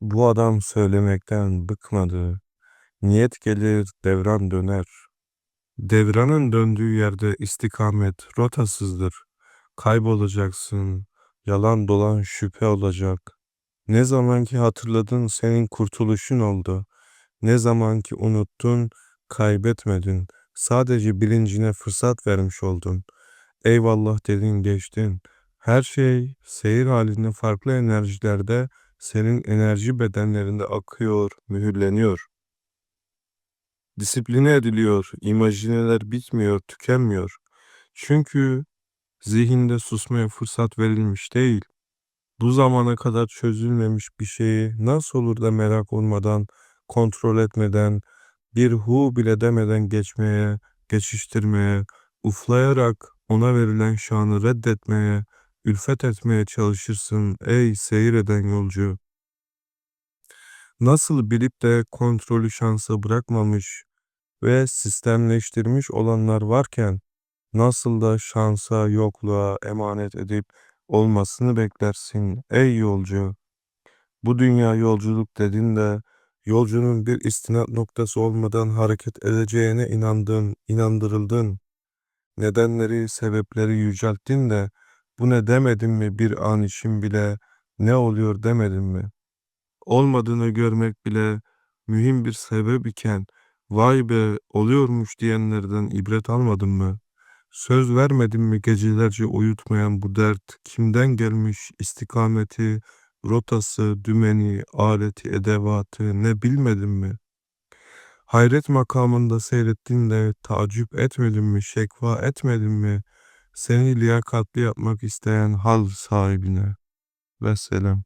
Bu adam söylemekten bıkmadı. Niyet gelir, devran döner. Devranın döndüğü yerde istikamet rotasızdır. Kaybolacaksın, yalan dolan şüphe olacak. Ne zaman ki hatırladın senin kurtuluşun oldu. Ne zaman ki unuttun, kaybetmedin. Sadece bilincine fırsat vermiş oldun. Eyvallah dedin geçtin. Her şey seyir halinde farklı enerjilerde senin enerji bedenlerinde akıyor, mühürleniyor. Disipline ediliyor, imajineler bitmiyor, tükenmiyor. Çünkü zihinde susmaya fırsat verilmiş değil. Bu zamana kadar çözülmemiş bir şeyi nasıl olur da merak olmadan, kontrol etmeden, bir hu bile demeden geçmeye, geçiştirmeye, uflayarak ona verilen şanı reddetmeye, ülfet etmeye çalışırsın ey seyir eden yolcu. Nasıl bilip de kontrolü şansa bırakmamış ve sistemleştirmiş olanlar varken nasıl da şansa yokluğa emanet edip olmasını beklersin ey yolcu. Bu dünya yolculuk dedin de yolcunun bir istinat noktası olmadan hareket edeceğine inandın, inandırıldın. Nedenleri, sebepleri yücelttin de bu ne demedin mi bir an için bile ne oluyor demedin mi? Olmadığını görmek bile mühim bir sebep iken vay be oluyormuş diyenlerden ibret almadın mı? Söz vermedin mi gecelerce uyutmayan bu dert kimden gelmiş istikameti, rotası, dümeni, aleti, edevatı ne bilmedin mi? Hayret makamında seyrettin de tacip etmedin mi, şekva etmedin mi? Seni liyakatli yapmak isteyen hal sahibine. Vesselam.